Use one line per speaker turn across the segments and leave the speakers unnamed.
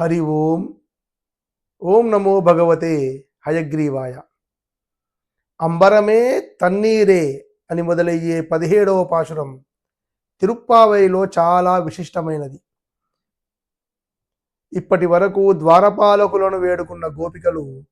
హరి ఓం. ఓం నమో భగవతే హయగ్రీవాయ. అంబరమే తన్నీరే అని మొదలయ్యే పదిహేడవ పాశురం తిరుప్పావైలో చాలా విశిష్టమైనది. ఇప్పటి వరకు ద్వారపాలకులను వేడుకున్న గోపికలు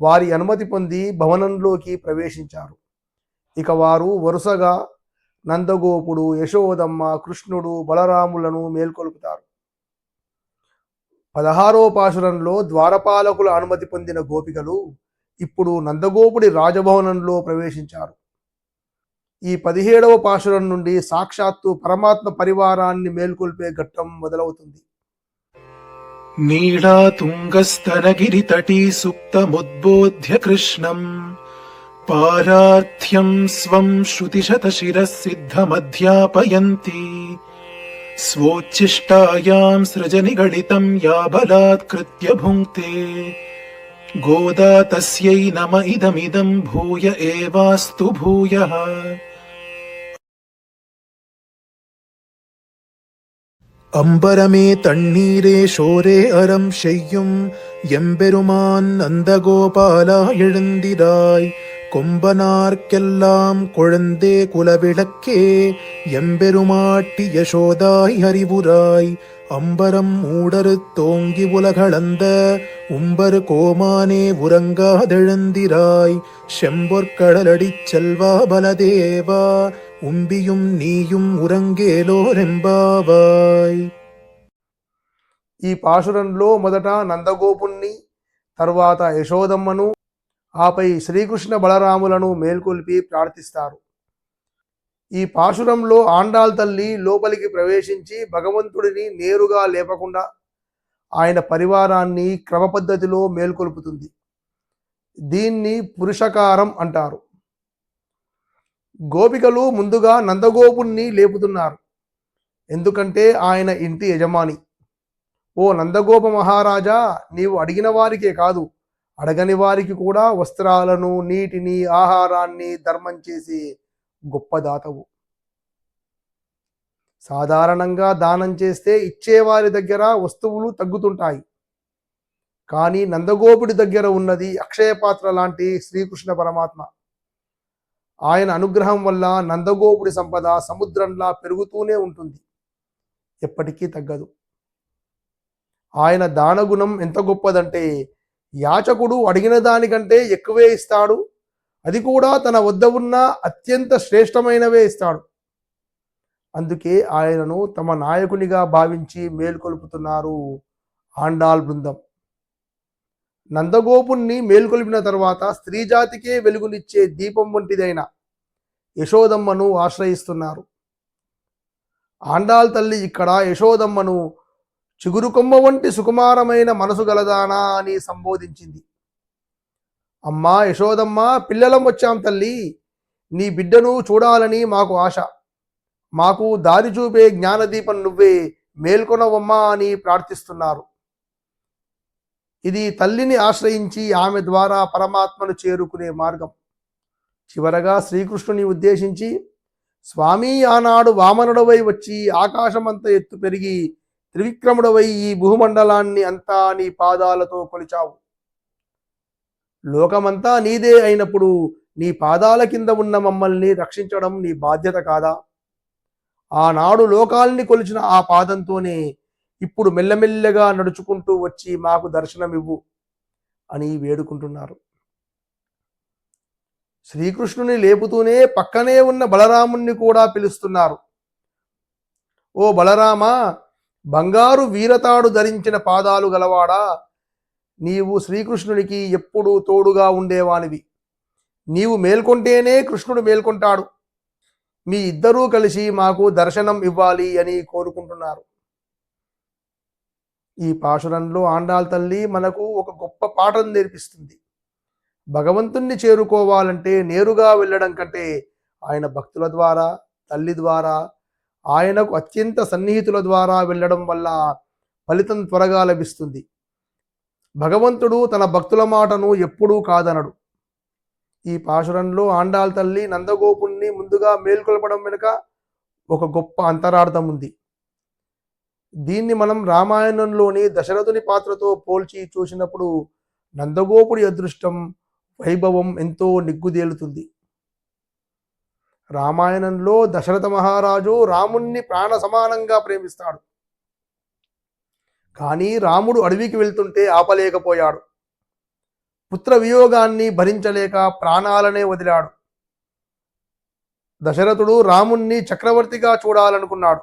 వారి అనుమతి పొంది భవనంలోకి ప్రవేశించారు. ఇక వారు వరుసగా నందగోపుడు యశోదమ్మ కృష్ణుడు బలరాములను మేల్కొల్పుతారు. పదహారో పాశురంలో ద్వారపాలకుల అనుమతి పొందిన గోపికలు ఇప్పుడు నందగోపుడి రాజభవనంలో ప్రవేశించారు. ఈ పదిహేడవ పాశురం నుండి సాక్షాత్తు పరమాత్మ పరివారాన్ని మేల్కొల్పే ఘట్టం మొదలవుతుంది.
నీడా తుంగస్తనగిరి తటీ సుప్తముద్బోధ్య కృష్ణం పారార్థ్యం స్వం శృతిశత శిరసిద్ధమధ్యాపయంతి स्वोच्छिष्टायाम् सृजनिगणितम् या बलात् कृत्य भुङ्क्ते गोदा तस्यै नम इदमिदम् एवास्तु भूयः। अम्बरमे तण्रे शोरे अरम् शय्युम् यम्बेरुमान्नन्दगोपालायिणन्दिराय கொம்பனார்க்கெல்லாம் குழந்தே குலவிளக்கே எம்பெருமாட்டி யசோதாய் அறிவுராய் அம்பரம் மூடரு தோங்கி உலகளந்த உம்பரு கோமானே உறங்காதெழுந்திராய் செம்பொற்கடலடிச் செல்வா பலதேவா உம்பியும் நீயும் உறங்கேலோரெம்பாவாய்
ఈ పాశురంలో మొదట నందగోపుణ్ణి తర్వాత యశోదమ్మను ఆపై శ్రీకృష్ణ బలరాములను మేల్కొల్పి ప్రార్థిస్తారు. ఈ పాశురంలో ఆండాల్ తల్లి లోపలికి ప్రవేశించి భగవంతుడిని నేరుగా లేపకుండా ఆయన పరివారాన్ని క్రమ పద్ధతిలో మేల్కొల్పుతుంది. దీన్ని పురుషకారం అంటారు. గోపికలు ముందుగా నందగోపుణ్ణి లేపుతున్నారు. ఎందుకంటే ఆయన ఇంటి యజమాని. ఓ నందగోప మహారాజా నీవు అడిగిన వారికే కాదు అడగని వారికి కూడా వస్త్రాలను నీటిని ఆహారాన్ని ధర్మం చేసి గొప్ప దాతవు. సాధారణంగా దానం చేస్తే ఇచ్చేవారి దగ్గర వస్తువులు తగ్గుతుంటాయి. కానీ నందగోపుడి దగ్గర ఉన్నది అక్షయపాత్ర లాంటి శ్రీకృష్ణ పరమాత్మ. ఆయన అనుగ్రహం వల్ల నందగోపుడి సంపద సముద్రంలా పెరుగుతూనే ఉంటుంది. ఎప్పటికీ తగ్గదు. ఆయన దానగుణం ఎంత గొప్పదంటే యాచకుడు అడిగిన దానికంటే ఎక్కువే ఇస్తాడు. అది కూడా తన వద్ద ఉన్న అత్యంత శ్రేష్టమైనవే ఇస్తాడు. అందుకే ఆయనను తమ నాయకునిగా భావించి మేల్కొల్పుతున్నారు ఆండాల్ బృందం. నందగోపుణ్ణి మేల్కొల్పిన తర్వాత స్త్రీ జాతికే వెలుగునిచ్చే దీపం వంటిదైన యశోదమ్మను ఆశ్రయిస్తున్నారు. ఆండాల్ తల్లి ఇక్కడ యశోదమ్మను చిగురు కొమ్మ వంటి సుకుమారమైన మనసు గలదానా అని సంబోధించింది. అమ్మా యశోదమ్మ పిల్లలం వచ్చాం తల్లి. నీ బిడ్డను చూడాలని మాకు ఆశ. మాకు దారి చూపే జ్ఞానదీపం నువ్వే మేల్కొనవమ్మా అని ప్రార్థిస్తున్నారు. ఇది తల్లిని ఆశ్రయించి ఆమె ద్వారా పరమాత్మను చేరుకునే మార్గం. చివరగా శ్రీకృష్ణుని ఉద్దేశించి స్వామి ఆనాడు వామనుడవై వచ్చి ఆకాశమంత ఎత్తు పెరిగి త్రివిక్రముడవై ఈ భూమండలాన్ని అంతా నీ పాదాలతో కొలిచావు. లోకమంతా నీదే అయినప్పుడు నీ పాదాల కింద ఉన్న మమ్మల్ని రక్షించడం నీ బాధ్యత కాదా? ఆనాడు లోకాల్ని కొలిచిన ఆ పాదంతోనే ఇప్పుడు మెల్లమెల్లగా నడుచుకుంటూ వచ్చి మాకు దర్శనమివ్వు అని వేడుకుంటున్నారు. శ్రీకృష్ణుని లేపుతూనే పక్కనే ఉన్న బలరాముణ్ణి కూడా పిలుస్తున్నారు. ఓ బలరామా బంగారు వీరతాడు ధరించిన పాదాలు గలవాడా? నీవు శ్రీకృష్ణునికి ఎప్పుడూ తోడుగా ఉండేవానివి. నీవు మేల్కొంటేనే కృష్ణుడు మేల్కొంటాడు. మీ ఇద్దరూ కలిసి మాకు దర్శనం ఇవ్వాలి అని కోరుకుంటున్నారు. ఈ పాశురంలో ఆండాల్ తల్లి మనకు ఒక గొప్ప పాఠం నేర్పిస్తుంది. భగవంతుణ్ణి చేరుకోవాలంటే నేరుగా వెళ్ళడం కంటే ఆయన భక్తుల ద్వారా తల్లి ద్వారా ఆయనకు అత్యంత సన్నిహితుల ద్వారా వెళ్ళడం వల్ల ఫలితం త్వరగా లభిస్తుంది. భగవంతుడు తన భక్తుల మాటను ఎప్పుడూ కాదనడు. ఈ పాశురంలో ఆండాల తల్లి నందగోపుణ్ణి ముందుగా మేల్కొల్పడం వెనుక ఒక గొప్ప అంతరార్థం ఉంది. దీన్ని మనం రామాయణంలోని దశరథుని పాత్రతో పోల్చి చూసినప్పుడు నందగోపుడి అదృష్టం వైభవం ఎంతో నిగ్గుదేలుతుంది. రామాయణంలో దశరథ మహారాజు రాముణ్ణి ప్రాణ సమానంగా ప్రేమిస్తాడు. కానీ రాముడు అడవికి వెళ్తుంటే ఆపలేకపోయాడు. పుత్ర వియోగాన్ని భరించలేక ప్రాణాలనే వదిలాడు. దశరథుడు రాముణ్ణి చక్రవర్తిగా చూడాలనుకున్నాడు.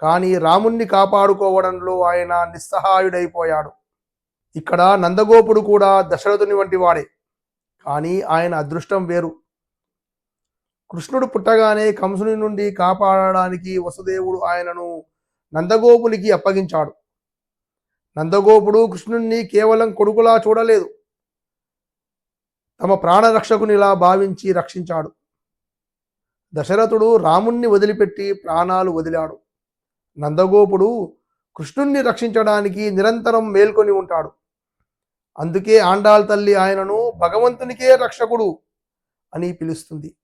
కానీ రాముణ్ణి కాపాడుకోవడంలో ఆయన నిస్సహాయుడైపోయాడు. ఇక్కడ నందగోపుడు కూడా దశరథుని వంటి వాడే. కానీ ఆయన అదృష్టం వేరు. కృష్ణుడు పుట్టగానే కంసుని నుండి కాపాడడానికి వసుదేవుడు ఆయనను నందగోపునికి అప్పగించాడు. నందగోపుడు కృష్ణుణ్ణి కేవలం కొడుకులా చూడలేదు. తమ ప్రాణరక్షకునిలా భావించి రక్షించాడు. దశరథుడు రాముణ్ణి వదిలిపెట్టి ప్రాణాలు వదిలాడు. నందగోపుడు కృష్ణుణ్ణి రక్షించడానికి నిరంతరం మేల్కొని ఉంటాడు. అందుకే ఆండాళ్ తల్లి ఆయనను భగవంతునికే రక్షకుడు అని పిలుస్తుంది.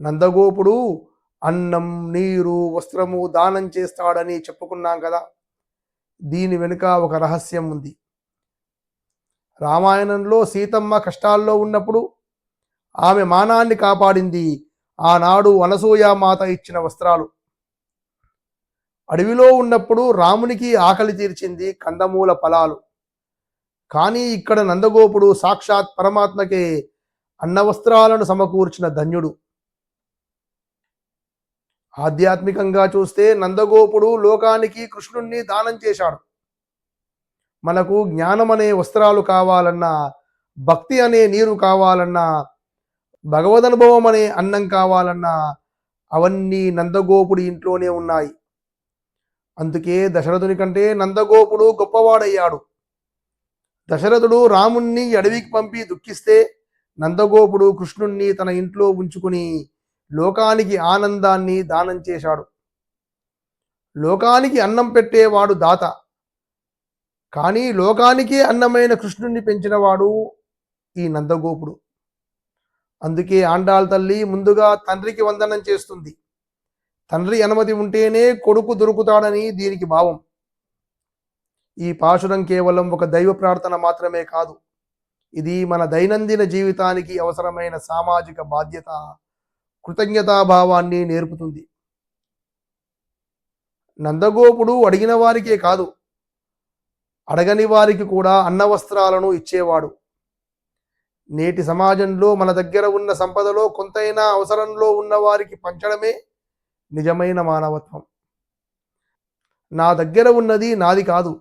నందగోపుడు అన్నం నీరు వస్త్రము దానం చేస్తాడని చెప్పుకున్నాం కదా. దీని వెనుక ఒక రహస్యం ఉంది. రామాయణంలో సీతమ్మ కష్టాల్లో ఉన్నప్పుడు ఆమె మానాన్ని కాపాడింది. ఆనాడు అనసూయామాత ఇచ్చిన వస్త్రాలు. అడవిలో ఉన్నప్పుడు రామునికి ఆకలి తీర్చింది కందమూల ఫలాలు. కానీ ఇక్కడ నందగోపుడు సాక్షాత్ పరమాత్మకే అన్న వస్త్రాలను సమకూర్చిన ధన్యుడు. ఆధ్యాత్మికంగా చూస్తే నందగోపుడు లోకానికి కృష్ణుణ్ణి దానం చేశాడు. మనకు జ్ఞానం అనే వస్త్రాలు కావాలన్నా భక్తి అనే నీరు కావాలన్నా భగవదనుభవం అనే అన్నం కావాలన్నా అవన్నీ నందగోపుడి ఇంట్లోనే ఉన్నాయి. అందుకే దశరథుని కంటే నందగోపుడు గొప్పవాడయ్యాడు. దశరథుడు రాముణ్ణి అడవికి పంపి దుఃఖిస్తే నందగోపుడు కృష్ణుణ్ణి తన ఇంట్లో ఉంచుకుని లోకానికి ఆనందాన్ని దానం చేశాడు. లోకానికి అన్నం పెట్టేవాడు దాత. కానీ లోకానికే అన్నమైన కృష్ణుణ్ణి పెంచినవాడు ఈ నందగోపుడు. అందుకే ఆండాల్ తల్లి ముందుగా తండ్రికి వందనం చేస్తుంది. తండ్రి అనుమతి ఉంటేనే కొడుకు దొరుకుతాడని దీనికి భావం. ఈ పాశురం కేవలం ఒక దైవ ప్రార్థన మాత్రమే కాదు. ఇది మన దైనందిన జీవితానికి అవసరమైన సామాజిక బాధ్యత. కృతజ్ఞతాభావాన్ని నేర్పుతుంది. నందగోపుడు అడిగిన వారికే కాదు అడగని వారికి కూడా అన్న వస్త్రాలను ఇచ్చేవాడు. నేటి సమాజంలో మన దగ్గర ఉన్న సంపదలో కొంతైనా అవసరంలో ఉన్న వారికి పంచడమే నిజమైన మానవత్వం. నా దగ్గర ఉన్నది నాది కాదు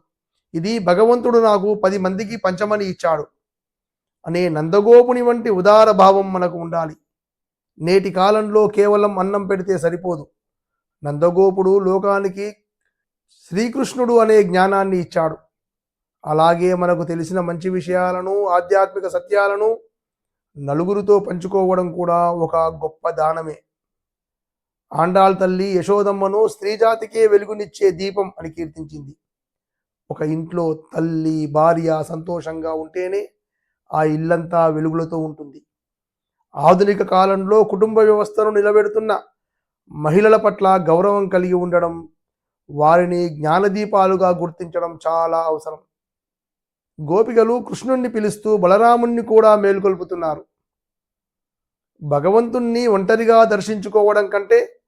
ఇది భగవంతుడు నాకు పది మందికి పంచమని ఇచ్చాడు. అనే నందగోపుని వంటి ఉదార భావం మనకు ఉండాలి. నేటి కాలంలో కేవలం అన్నం పెడితే సరిపోదు. నందగోపుడు లోకానికి శ్రీకృష్ణుడు అనే జ్ఞానాన్ని ఇచ్చాడు. అలాగే మనకు తెలిసిన మంచి విషయాలను ఆధ్యాత్మిక సత్యాలను నలుగురితో పంచుకోవడం కూడా ఒక గొప్ప దానమే. ఆండాల్ తల్లి యశోదమ్మను స్త్రీజాతికే వెలుగునిచ్చే దీపం అని కీర్తించింది. ఒక ఇంట్లో తల్లి భార్య సంతోషంగా ఉంటేనే ఆ ఇల్లంతా వెలుగులతో ఉంటుంది. ఆధునిక కాలంలో కుటుంబ వ్యవస్థను నిలబెడుతున్న మహిళల పట్ల గౌరవం కలిగి ఉండడం వారిని జ్ఞానదీపాలుగా గుర్తించడం చాలా అవసరం. గోపికలు కృష్ణుణ్ణి పిలుస్తూ బలరాముణ్ణి కూడా మేలుకొల్పుతున్నారు. భగవంతుణ్ణి ఒంటరిగా దర్శించుకోవడం కంటే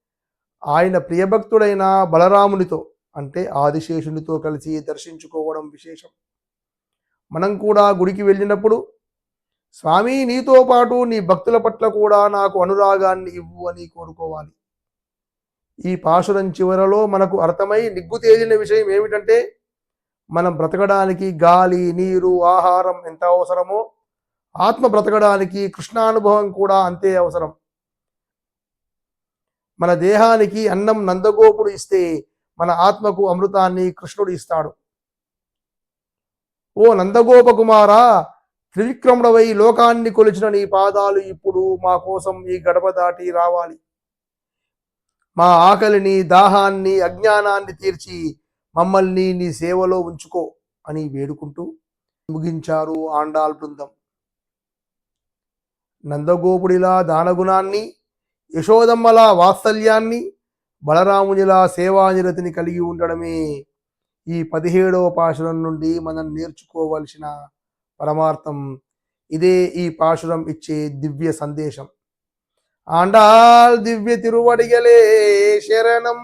ఆయన ప్రియభక్తుడైన బలరామునితో అంటే ఆదిశేషునితో కలిసి దర్శించుకోవడం విశేషం. మనం కూడా గుడికి వెళ్ళినప్పుడు స్వామి నీతో పాటు నీ భక్తుల పట్ల కూడా నాకు అనురాగాన్ని ఇవ్వు అని కోరుకోవాలి. ఈ పాశురం చివరలో మనకు అర్థమై నిగ్గు తేలిన విషయం ఏమిటంటే మనం బ్రతకడానికి గాలి నీరు ఆహారం ఎంత అవసరమో ఆత్మ బ్రతకడానికి కృష్ణానుభవం కూడా అంతే అవసరం. మన దేహానికి అన్నం నందగోపుడు ఇస్తే మన ఆత్మకు అమృతాన్ని కృష్ణుడు ఇస్తాడు. ఓ నందగోపకుమారా త్రివిక్రముడవై లోకాన్ని కొలిచిన నీ పాదాలు ఇప్పుడు మా కోసం ఈ గడప దాటి రావాలి. మా ఆకలిని దాహాన్ని అజ్ఞానాన్ని తీర్చి మమ్మల్ని నీ సేవలో ఉంచుకో అని వేడుకుంటూ ముగించారు ఆండాల్ బృందం. నందగోపుడిలా దానగుణాన్ని యశోదమ్మల వాత్సల్యాన్ని బలరామునిలా సేవానిరతిని కలిగి ఉండడమే ఈ పదిహేడవ పాశనం నుండి మనం నేర్చుకోవలసిన పరమార్థం. ఇదే ఈ పాశురం ఇచ్చే దివ్య సందేశం. ఆండాల్ దివ్య తిరువడిగలే శరణం